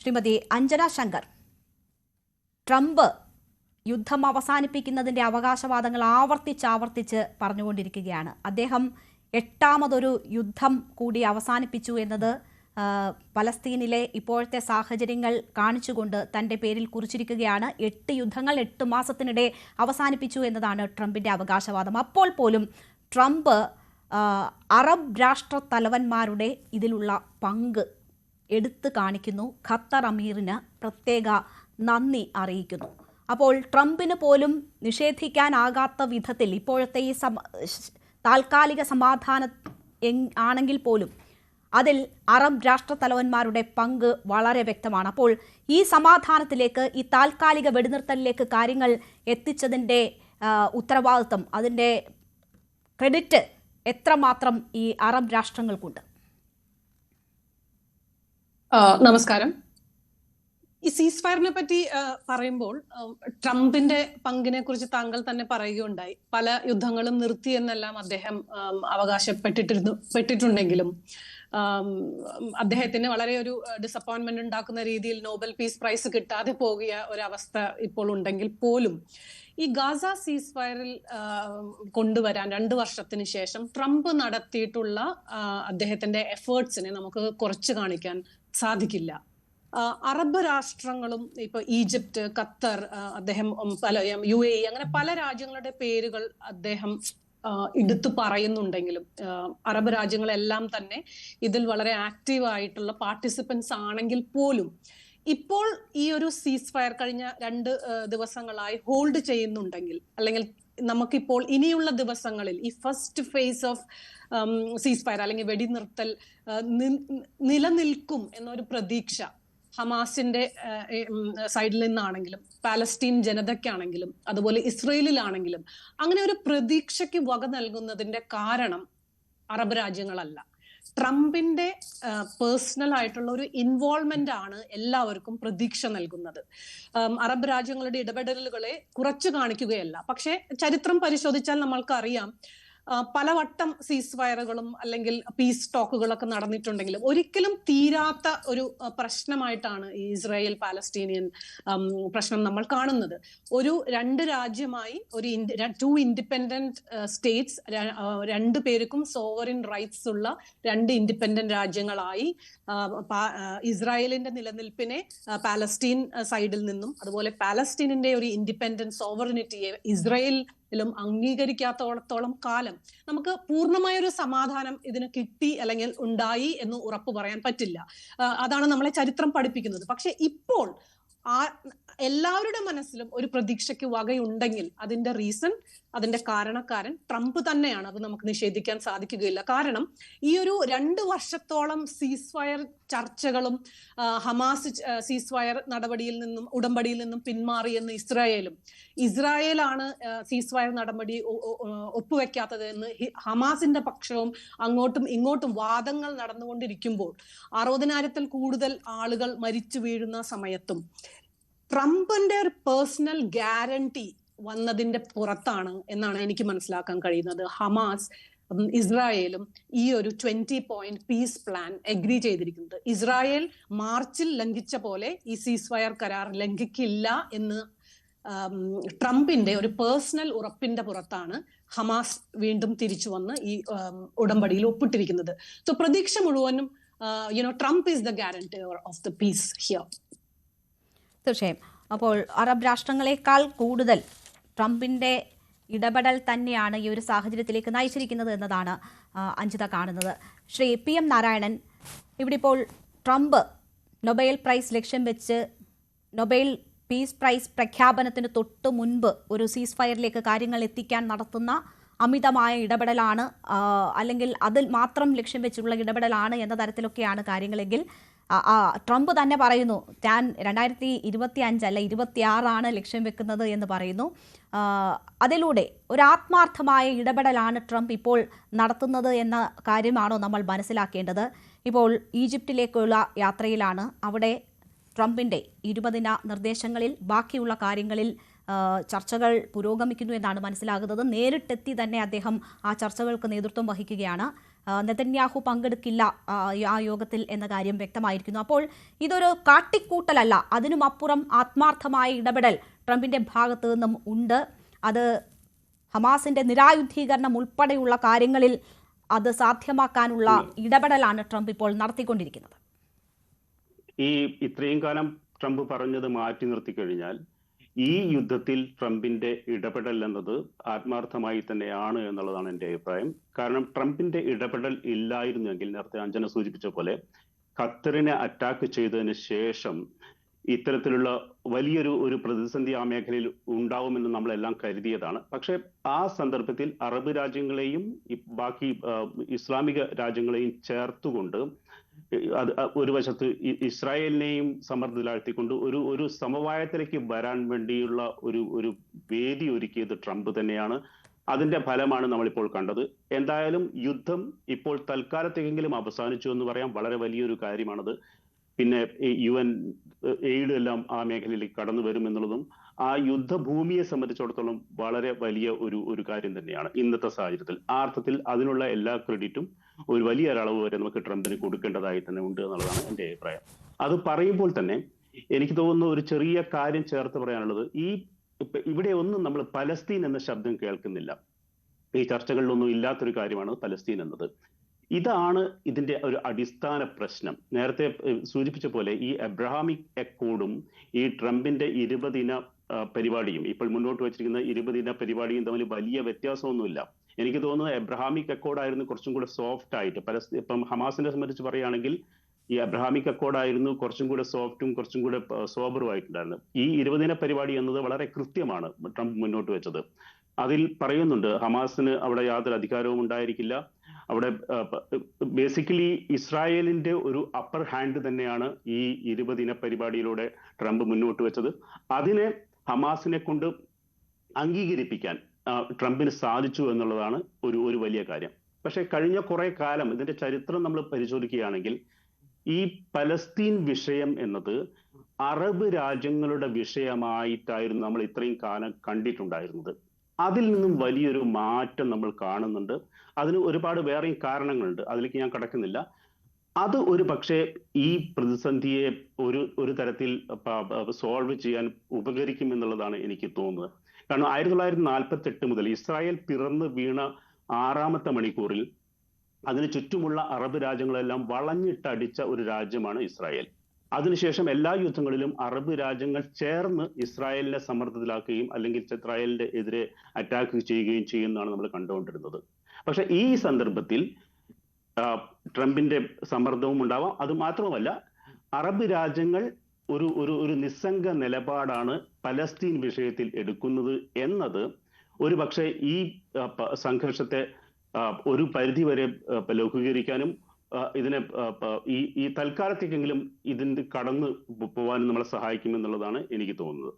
Shrimati Anjana Shankar. Trump യുദ്ധം അവസാനിപ്പിക്കുന്നതിന്റെ അവകാശവാദങ്ങൾ ആവർത്തിച്ച് ആവർത്തിച്ച് പറഞ്ഞുകൊണ്ടിരിക്കുകയാണ്. അദ്ദേഹം എട്ടാമതൊരു യുദ്ധം കൂടി അവസാനിപ്പിച്ചു എന്നത് പലസ്തീനിലെ ഇപ്പോഴത്തെ സാഹചര്യങ്ങൾ കാണിച്ചുകൊണ്ട് തന്റെ പേരിൽ കുറിച്ചിരിക്കുകയാണ്. എട്ട് യുദ്ധങ്ങൾ എട്ട് മാസത്തിനിടെ അവസാനിപ്പിച്ചു എന്നതാണ് ട്രംപിന്റെ അവകാശവാദം. അപ്പോൾ പോലും ട്രംപ് അറബ് രാഷ്ട്ര തലവന്മാരുടെ ഇതിലുള്ള പങ്ക് എടുത്തു കാണിക്കുന്നു. ഖത്തർ അമീറിന് പ്രത്യേക നന്ദി അറിയിക്കുന്നു. അപ്പോൾ ട്രംപിന് പോലും നിഷേധിക്കാനാകാത്ത വിധത്തിൽ ഇപ്പോഴത്തെ ഈ സമ താൽക്കാലിക സമാധാന ആണെങ്കിൽ പോലും അതിൽ അറബ് രാഷ്ട്ര തലവന്മാരുടെ പങ്ക് വളരെ വ്യക്തമാണ്. അപ്പോൾ ഈ സമാധാനത്തിലേക്ക് ഈ താൽക്കാലിക വെടിനിർത്തലിലേക്ക് കാര്യങ്ങൾ എത്തിച്ചതിന്റെ ഉത്തരവാദിത്വം അതിന്റെ ക്രെഡിറ്റ് എത്രമാത്രം ഈ അറബ് രാഷ്ട്രങ്ങൾക്കുണ്ട്? നമസ്കാരം. ഈ സീസ് ഫയറിനെ പറ്റി പറയുമ്പോൾ ട്രംപിന്റെ പങ്കിനെ കുറിച്ച് താങ്കൾ തന്നെ പറയുകയുണ്ടായി. പല യുദ്ധങ്ങളും നിർത്തി എന്നെല്ലാം അദ്ദേഹം അവകാശപ്പെട്ടിട്ടിരുന്നു പെട്ടിട്ടുണ്ടെങ്കിലും അദ്ദേഹത്തിന് വളരെ ഒരു ഡിസപ്പോയിന്റ്മെന്റ് ഉണ്ടാക്കുന്ന രീതിയിൽ നോബൽ പീസ് പ്രൈസ് കിട്ടാതെ പോകിയ ഒരവസ്ഥ ഇപ്പോൾ ഉണ്ടെങ്കിൽ പോലും ഈ ഗാസ സീസ് ഫയറിൽ കൊണ്ടുവരാൻ രണ്ട് വർഷത്തിന് ശേഷം ട്രംപ് നടത്തിയിട്ടുള്ള അദ്ദേഹത്തിന്റെ എഫേർട്സിനെ നമുക്ക് കുറച്ച് കാണിക്കാൻ സാധിക്കില്ല. അറബ് രാഷ്ട്രങ്ങളും ഇപ്പൊ ഈജിപ്ത് ഖത്തർ അദ്ദേഹം പല യു എ അങ്ങനെ പല രാജ്യങ്ങളുടെ പേരുകൾ അദ്ദേഹം എടുത്തു പറയുന്നുണ്ടെങ്കിലും അറബ് രാജ്യങ്ങളെല്ലാം തന്നെ ഇതിൽ വളരെ ആക്റ്റീവ് ആയിട്ടുള്ള പാർട്ടിസിപ്പൻസ് ആണെങ്കിൽ പോലും ഇപ്പോൾ ഈ ഒരു സീസ് ഫയർ കഴിഞ്ഞ രണ്ട് ദിവസങ്ങളായി ഹോൾഡ് ചെയ്യുന്നുണ്ടെങ്കിൽ അല്ലെങ്കിൽ നമുക്കിപ്പോൾ ഇനിയുള്ള ദിവസങ്ങളിൽ ഈ first phase of ceasefire അല്ലെങ്കിൽ വെടിനിർത്തൽ നിലനിൽക്കും എന്നൊരു പ്രതീക്ഷ ഹമാസിന്റെ സൈഡിൽ നിന്നാണെങ്കിലും പാലസ്തീൻ ജനതയ്ക്കാണെങ്കിലും അതുപോലെ ഇസ്രയേലിലാണെങ്കിലും അങ്ങനെ ഒരു പ്രതീക്ഷയ്ക്ക് വക നൽകുന്നതിന്റെ കാരണം അറബ് രാജ്യങ്ങളല്ല. ട്രംപിന്റെ പേഴ്സണൽ ആയിട്ടുള്ള ഒരു ഇൻവോൾവ്മെന്റ് ആണ് എല്ലാവർക്കും പ്രതീക്ഷ നൽകുന്നത്. അറബ് രാജ്യങ്ങളുടെ ഇടപെടലുകളെ കുറച്ചു കാണിക്കുകയല്ല. പക്ഷേ ചരിത്രം പരിശോധിച്ചാൽ നമ്മൾക്കറിയാം ആ, പലവട്ടം സീസ് ഫയറുകളും അല്ലെങ്കിൽ പീസ് ടോക്കുകളൊക്കെ നടന്നിട്ടുണ്ടെങ്കിലും ഒരിക്കലും തീരാത്ത ഒരു പ്രശ്നമായിട്ടാണ് ഈ ഇസ്രായേൽ പാലസ്തീനിയൻ പ്രശ്നം നമ്മൾ കാണുന്നത്. ഒരു രണ്ട് രാജ്യമായി ഒരു ടു ഇൻഡിപെൻഡന്റ് സ്റ്റേറ്റ്സ് രണ്ട് പേർക്കും സോവറിൻ റൈറ്റ്സ് ഉള്ള രണ്ട് ഇൻഡിപെൻഡന്റ് രാജ്യങ്ങളായി ഇസ്രായേലിന്റെ നിലനിൽപ്പിനെ പാലസ്തീൻ സൈഡിൽ നിന്നും അതുപോലെ പാലസ്തീനിന്റെ ഒരു ഇൻഡിപെൻഡന്റ് സോവറിനിറ്റിയെ ഇസ്രായേലിലും അംഗീകരിക്കാത്തോളത്തോളം കാലം നമുക്ക് പൂർണമായ ഒരു സമാധാനം ഇതിന് കിട്ടി അല്ലെങ്കിൽ ഉണ്ടായി എന്ന് ഉറപ്പ് പറയാൻ പറ്റില്ല. അതാണ് നമ്മളെ ചരിത്രം പഠിപ്പിക്കുന്നത്. പക്ഷെ ഇപ്പോൾ ആ എല്ലാവരുടെ മനസ്സിലും ഒരു പ്രതീക്ഷയ്ക്ക് വകയുണ്ടെങ്കിൽ അതിന്റെ റീസൺ അതിന്റെ കാരണക്കാരൻ ട്രംപ് തന്നെയാണ്. അത് നമുക്ക് നിഷേധിക്കാൻ സാധിക്കുകയില്ല. കാരണം ഈ ഒരു രണ്ട് വർഷത്തോളം സീസ് ഫയർ ചർച്ചകളും ഹമാസ് സീസ് ഫയർ നടപടിയിൽ നിന്നും ഉടമ്പടിയിൽ നിന്നും പിന്മാറിയെന്ന് ഇസ്രായേലും. ഇസ്രായേലാണ് സീസ് ഫയർ നടപടി ഒപ്പുവെക്കാത്തത് എന്ന് ഹമാസിന്റെ പക്ഷവും അങ്ങോട്ടും ഇങ്ങോട്ടും വാദങ്ങൾ നടന്നുകൊണ്ടിരിക്കുമ്പോൾ അറുപതിനായിരത്തിൽ കൂടുതൽ ആളുകൾ മരിച്ചു വീഴുന്ന സമയത്തും ട്രംപിന്റെ ഒരു പേഴ്സണൽ ഗ്യാരണ്ടി വന്നതിന്റെ പുറത്താണ് എന്നാണ് എനിക്ക് മനസ്സിലാക്കാൻ കഴിയുന്നത്. ഹമാസ് ഇസ്രായേലും ഈ ഒരു twenty point peace plan agree ചെയ്തിരിക്കുന്നത്. ഇസ്രായേൽ മാർച്ചിൽ ലംഘിച്ച പോലെ ഈ സീസ് ഫയർ കരാർ ലംഘിക്കില്ല എന്ന് ട്രംപിന്റെ ഒരു പേഴ്സണൽ ഉറപ്പിന്റെ പുറത്താണ് ഹമാസ് വീണ്ടും തിരിച്ചു വന്ന് ഈ ഉടമ്പടിയിൽ ഒപ്പിട്ടിരിക്കുന്നത്. സോ പ്രതീക്ഷ മുഴുവനും you know Trump is the guarantee of the peace here തീർച്ചയായും. അപ്പോൾ അറബ് രാഷ്ട്രങ്ങളെക്കാൾ കൂടുതൽ ട്രംപിന്റെ ഇടപെടൽ തന്നെയാണ് ഈ ഒരു സാഹചര്യത്തിലേക്ക് നയിച്ചിരിക്കുന്നത് എന്നതാണ് അഞ്ജിത കാണുന്നത്. ശ്രീ പി എം നാരായണൻ ഇവിടെ ഇപ്പോൾ ട്രംപ് നൊബേൽ പ്രൈസ് ലക്ഷ്യം വെച്ച് നൊബേൽ പീസ് പ്രൈസ് പ്രഖ്യാപനത്തിന് തൊട്ട് മുൻപ് ഒരു സീസ് ഫയറിലേക്ക് കാര്യങ്ങൾ എത്തിക്കാൻ നടത്തുന്ന അമിതമായ ഇടപെടലാണ് അല്ലെങ്കിൽ അതിൽ മാത്രം ലക്ഷ്യം വെച്ചുള്ള ഇടപെടലാണ് എന്ന തരത്തിലൊക്കെയാണ് കാര്യങ്ങളെങ്കിൽ ട്രംപ് തന്നെ പറയുന്നു താൻ രണ്ടായിരത്തി ഇരുപത്തി അഞ്ചല്ല ഇരുപത്തിയാറാണ് ലക്ഷ്യം വെക്കുന്നത് എന്ന് പറയുന്നു. അതിലൂടെ ഒരു ആത്മാർത്ഥമായ ഇടപെടലാണ് ട്രംപ് ഇപ്പോൾ നടത്തുന്നത് എന്ന കാര്യമാണോ നമ്മൾ മനസ്സിലാക്കേണ്ടത്? ഇപ്പോൾ ഈജിപ്തിലേക്കുള്ള യാത്രയിലാണ്. അവിടെ ട്രംപിന്റെ ഇരുപതിന നിർദ്ദേശങ്ങളിൽ ബാക്കിയുള്ള കാര്യങ്ങളിൽ ചർച്ചകൾ പുരോഗമിക്കുന്നു എന്നാണ് മനസ്സിലാകുന്നത്. നേരിട്ടെത്തി തന്നെ അദ്ദേഹം ആ ചർച്ചകൾക്ക് നേതൃത്വം വഹിക്കുകയാണ്. നെതന്യാഹു പങ്കെടുക്കില്ല ആ, യോഗത്തിൽ എന്ന കാര്യം വ്യക്തമായിരിക്കുന്നു. അപ്പോൾ ഇതൊരു കാട്ടിക്കൂട്ടലല്ല അതിനും അപ്പുറം ആത്മാർത്ഥമായ ഇടപെടൽ ട്രംപിന്റെ ഭാഗത്തു നിന്നും ഉണ്ട്. അത് ഹമാസിന്റെ നിരായുധീകരണം ഉൾപ്പെടെയുള്ള കാര്യങ്ങളിൽ അത് സാധ്യമാക്കാനുള്ള ഇടപെടലാണ് ട്രംപ് ഇപ്പോൾ നടത്തിക്കൊണ്ടിരിക്കുന്നത്. ഈ ഇത്രയും കാലം ട്രംപ് പറഞ്ഞത് മാറ്റി നിർത്തി കഴിഞ്ഞാൽ ഈ യുദ്ധത്തിൽ ട്രംപിന്റെ ഇടപെടൽ എന്നത് ആത്മാർത്ഥമായി തന്നെയാണ് എന്നുള്ളതാണ് എന്റെ അഭിപ്രായം. കാരണം ട്രംപിന്റെ ഇടപെടൽ ഇല്ലായിരുന്നെങ്കിൽ നേരത്തെ അഞ്ജന സൂചിപ്പിച്ച പോലെ ഖത്തറിനെ അറ്റാക്ക് ചെയ്തതിന് ശേഷം ഇത്തരത്തിലുള്ള വലിയൊരു ഒരു പ്രതിസന്ധി ആ മേഖലയിൽ ഉണ്ടാവുമെന്ന് നമ്മളെല്ലാം കരുതിയതാണ്. പക്ഷെ ആ സന്ദർഭത്തിൽ അറബ് രാജ്യങ്ങളെയും ബാക്കി ഇസ്ലാമിക രാജ്യങ്ങളെയും ചേർത്തുകൊണ്ട് അത് ഒരു വശത്ത് ഇസ്രായേലിനെയും സമ്മർദ്ദത്തിലാഴ്ത്തിക്കൊണ്ട് ഒരു ഒരു സമവായത്തിലേക്ക് വരാൻ വേണ്ടിയുള്ള ഒരു ഒരു വേദി ഒരുക്കിയത് ട്രംപ് തന്നെയാണ്. അതിന്റെ ഫലമാണ് നമ്മളിപ്പോൾ കണ്ടത്. എന്തായാലും യുദ്ധം ഇപ്പോൾ തൽക്കാലത്തേക്കെങ്കിലും അവസാനിച്ചു എന്ന് പറയാം വളരെ വലിയൊരു കാര്യമാണത്. പിന്നെ യു എൻ എയ്ഡ് എല്ലാം ആ മേഖലയിലേക്ക് കടന്നു വരും എന്നുള്ളതും ആ യുദ്ധഭൂമിയെ സംബന്ധിച്ചിടത്തോളം വളരെ വലിയ ഒരു ഒരു കാര്യം തന്നെയാണ് ഇന്നത്തെ സാഹചര്യത്തിൽ. ആ അർത്ഥത്തിൽ അതിനുള്ള എല്ലാ ക്രെഡിറ്റും ഒരു വലിയ ഒരളവ് വരെ നമുക്ക് ട്രംപിന് കൊടുക്കേണ്ടതായി തന്നെ ഉണ്ട് എന്നുള്ളതാണ് എന്റെ അഭിപ്രായം. അത് പറയുമ്പോൾ തന്നെ എനിക്ക് തോന്നുന്ന ഒരു ചെറിയ കാര്യം ചേർത്ത് പറയാനുള്ളത് ഈ ഇവിടെ ഒന്നും നമ്മൾ പലസ്തീൻ എന്ന ശബ്ദം കേൾക്കുന്നില്ല. ഈ ചർച്ചകളിലൊന്നും ഇല്ലാത്തൊരു കാര്യമാണ് പലസ്തീൻ എന്നത്. ഇതാണ് ഇതിന്റെ ഒരു അടിസ്ഥാന പ്രശ്നം. നേരത്തെ സൂചിപ്പിച്ച പോലെ ഈ അബ്രഹാമിക് അക്കോർഡും ഈ ട്രംപിന്റെ ഇരുപതിന പരിപാടിയും ഇപ്പോൾ മുന്നോട്ട് വെച്ചിരിക്കുന്ന ഇരുപതിന പരിപാടിയും തമ്മിൽ വലിയ വ്യത്യാസമൊന്നുമില്ല. എനിക്ക് തോന്നുന്നത് എബ്രഹാമിക് അക്കോർഡ് ആയിരുന്നു കുറച്ചും കൂടെ സോഫ്റ്റ് ആയിട്ട്. പലസ്തീ ഇപ്പം ഹമാസിനെ സംബന്ധിച്ച് പറയുകയാണെങ്കിൽ ഈ അബ്രഹാമിക് അക്കോർഡ് ആയിരുന്നു കുറച്ചും കൂടെ സോഫ്റ്റും കുറച്ചും കൂടെ സോബറും ആയിട്ടുണ്ടായിരുന്നു ഈ ഇരുപതിന പരിപാടി എന്നത് വളരെ കൃത്യമാണ് ട്രംപ് മുന്നോട്ട് വെച്ചത്. അതിൽ പറയുന്നുണ്ട് ഹമാസിന് അവിടെ യാതൊരു അധികാരവും ഉണ്ടായിരിക്കില്ല. അവിടെ ബേസിക്കലി ഇസ്രായേലിന്റെ ഒരു അപ്പർ ഹാൻഡ് തന്നെയാണ് ഈ ഇരുപതിന പരിപാടിയിലൂടെ ട്രംപ് മുന്നോട്ട് വെച്ചത്. അതിനെ ഹമാസിനെ കൊണ്ട് അംഗീകരിപ്പിക്കാൻ ട്രംപിന് സാധിച്ചു എന്നുള്ളതാണ് ഒരു ഒരു വലിയ കാര്യം. പക്ഷേ കഴിഞ്ഞ കുറെ കാലം ഇതിന്റെ ചരിത്രം നമ്മൾ പരിശോധിക്കുകയാണെങ്കിൽ ഈ പലസ്തീൻ വിഷയം എന്നത് അറബ് രാജ്യങ്ങളുടെ വിഷയമായിട്ടായിരുന്നു നമ്മൾ ഇത്രയും കാലം കണ്ടിട്ടുണ്ടായിരുന്നത്. അതിൽ നിന്നും വലിയൊരു മാറ്റം നമ്മൾ കാണുന്നുണ്ട്. അതിന് ഒരുപാട് വേറെയും കാരണങ്ങളുണ്ട്. അതിലേക്ക് ഞാൻ കടക്കുന്നില്ല. അത് ഒരു പക്ഷേ ഈ പ്രതിസന്ധിയെ ഒരു ഒരു തരത്തിൽ സോൾവ് ചെയ്യാൻ ഉപകരിക്കും എന്നുള്ളതാണ് എനിക്ക് തോന്നുന്നത്. കാരണം ആയിരത്തി തൊള്ളായിരത്തി നാൽപ്പത്തി എട്ട് മുതൽ ഇസ്രായേൽ പിറന്നു വീണ ആറാമത്തെ മണിക്കൂറിൽ അതിന് ചുറ്റുമുള്ള അറബ് രാജ്യങ്ങളെല്ലാം വളഞ്ഞിട്ടടിച്ച ഒരു രാജ്യമാണ് ഇസ്രായേൽ. അതിനുശേഷം എല്ലാ യുദ്ധങ്ങളിലും അറബ് രാജ്യങ്ങൾ ചേർന്ന് ഇസ്രായേലിനെ സമ്മർദ്ദത്തിലാക്കുകയും അല്ലെങ്കിൽ ഇസ്രായേലിന്റെ എതിരെ അറ്റാക്ക് ചെയ്യുകയും ചെയ്യുന്നതാണ് നമ്മൾ കണ്ടുകൊണ്ടിരുന്നത്. പക്ഷെ ഈ സന്ദർഭത്തിൽ ട്രംപിന്റെ സമ്മർദ്ദവും ഉണ്ടാവാം. അത് മാത്രമല്ല അറബ് രാജ്യങ്ങൾ ഒരു ഒരു ഒരു നിസ്സംഗ നിലപാടാണ് പലസ്തീൻ വിഷയത്തിൽ എടുക്കുന്നത് എന്നത് ഒരു പക്ഷേ ഈ സംഘർഷത്തെ ഒരു പരിധി വരെ ലഘൂകരിക്കാനും ഇതിനെ ഈ ഈ തൽക്കാലത്തേക്കെങ്കിലും ഇതിന്റെ കടന്നു പോകാനും നമ്മളെ സഹായിക്കുമെന്നുള്ളതാണ് എനിക്ക് തോന്നുന്നത്.